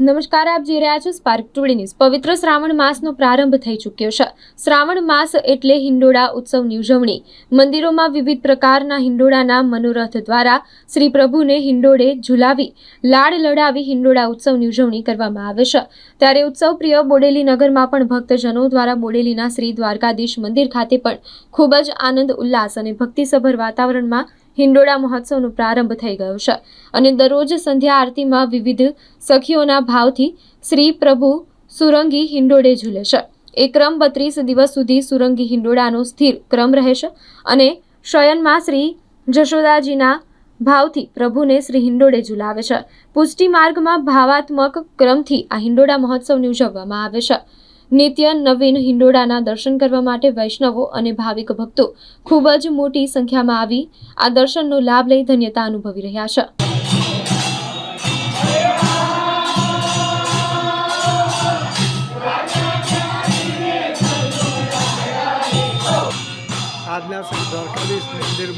નમસ્કાર, આપ જોઈ રહ્યા છો સ્પાર્ક ટુડે ન્યૂઝ પવિત્ર શ્રાવણ માસનો પ્રારંભ થઈ ચૂક્યો છે. શ્રાવણ માસ એટલે હિંડોળા ઉત્સવની ઉજવણી. મંદિરોમાં વિવિધ પ્રકારના હિંડોળાના મનોરથ દ્વારા શ્રી પ્રભુને હિંડોળે ઝુલાવી, લાડ લડાવી હિંડોળા ઉત્સવની ઉજવણી કરવામાં આવે છે. ત્યારે ઉત્સવ પ્રિય બોડેલી નગરમાં પણ ભક્તજનો દ્વારા બોડેલીના શ્રી દ્વારકાધીશ મંદિર ખાતે પણ ખૂબ જ આનંદ, ઉલ્લાસ અને ભક્તિસભર વાતાવરણમાં હિંડોળા મહોત્સવનો પ્રારંભ થઈ ગયો છે. અને દરરોજ સંધ્યા આરતીમાં વિવિધ સખીઓના ભાવથી શ્રી પ્રભુ સુરંગી હિંડોળે ઝૂલે છે. એ ક્રમ બત્રીસ દિવસ સુધી સુરંગી હિંડોળાનો સ્થિર ક્રમ રહેશે અને શયનમાં શ્રી જશોદાજીના ભાવથી પ્રભુને શ્રી હિંડોળે ઝુલાવે છે. પુષ્ટિ માર્ગમાં ભાવાત્મક ક્રમથી આ હિંડોળા મહોત્સવની ઉજવવામાં આવે છે. નિત્ય નવીન હિંડોળાના દર્શન કરવા માટે વૈષ્ણવો અને ભાવિક ભક્તો ખૂબ જ મોટી સંખ્યામાં આવી આ દર્શનનો લાભ લઈ ધન્યતા અનુભવી રહ્યા છે.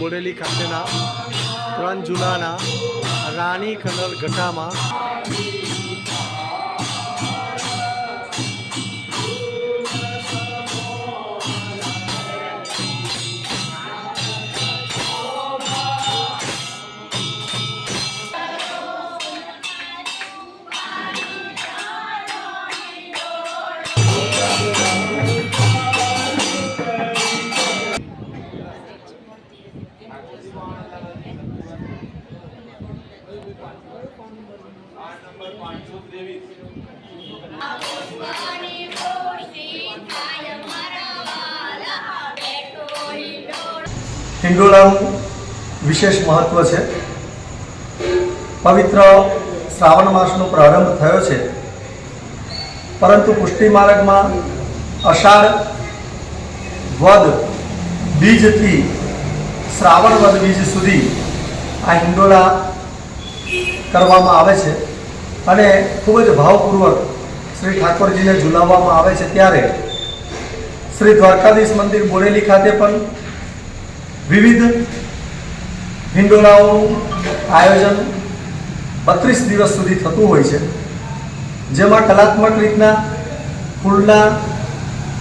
બોડેલી ખાતેના ત્રણ જુલાના રાણી કલર ગટામાં હિંડોળાનું વિશેષ મહત્વ છે. પવિત્ર શ્રાવણ માસનો પ્રારંભ થયો છે. પરંતુ પુષ્ટિ માર્ગમાં અષાઢ વદ બીજથી શ્રાવણ વદ બીજ સુધી આ હિંડોળા કરવામાં આવે છે અને ખૂબ જ ભાવપૂર્વક શ્રી ઠાકોરજીને ઝુલાવવામાં આવે છે ત્યારે શ્રી દ્વારકાધીશ મંદિર બોરેલી ખાતે પણ વિવિધ હિંડોળાઓનું આયોજન બત્રીસ દિવસ સુધી થતું હોય છે. જેમાં કલાત્મક રીતના ફૂલના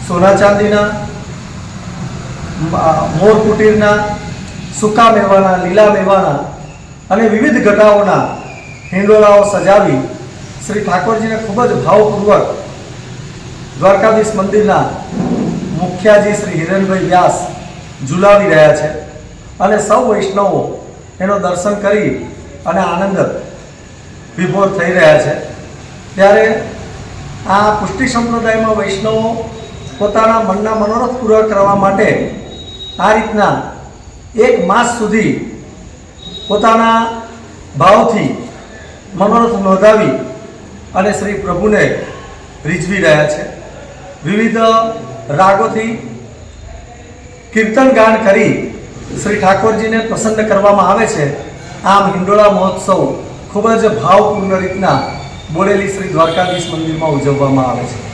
સોના ચાંદીના મોર કુટીરના, સૂકા મેવાના, લીલા મેવાના અને વિવિધ ઘટાઓના હિંડોળાઓ સજાવી શ્રી ઠાકોરજીને ખૂબ જ ભાવપૂર્વક દ્વારકાધીશ મંદિરના મુખ્યાજી શ્રી હિરેનભાઈ વ્યાસ ઝુલાવી રહ્યા છે. અને સૌ વૈષ્ણવો એનો દર્શન કરી અને આનંદ વિભોર થઈ રહ્યા છે. ત્યારે આ પુષ્ટિ સંપ્રદાયમાં વૈષ્ણવો પોતાના મનના મનોરથ પૂરા કરવા માટે આ રીતના એક માસ સુધી પોતાના ભાવથી મનોરથ નોંધાવી અને શ્રી પ્રભુને રીઝવી રહ્યા છે. વિવિધ રાગોથી કીર્તન ગાન કરી શ્રી ઠાકોરજીને પ્રસન્ન કરવામાં આવે છે. આમ હિંડોળા મહોત્સવ ખૂબ જ ભાવપૂર્ણ રીતના બોલેલી શ્રી દ્વારકાધીશ મંદિરમાં ઉજવવામાં આવે છે.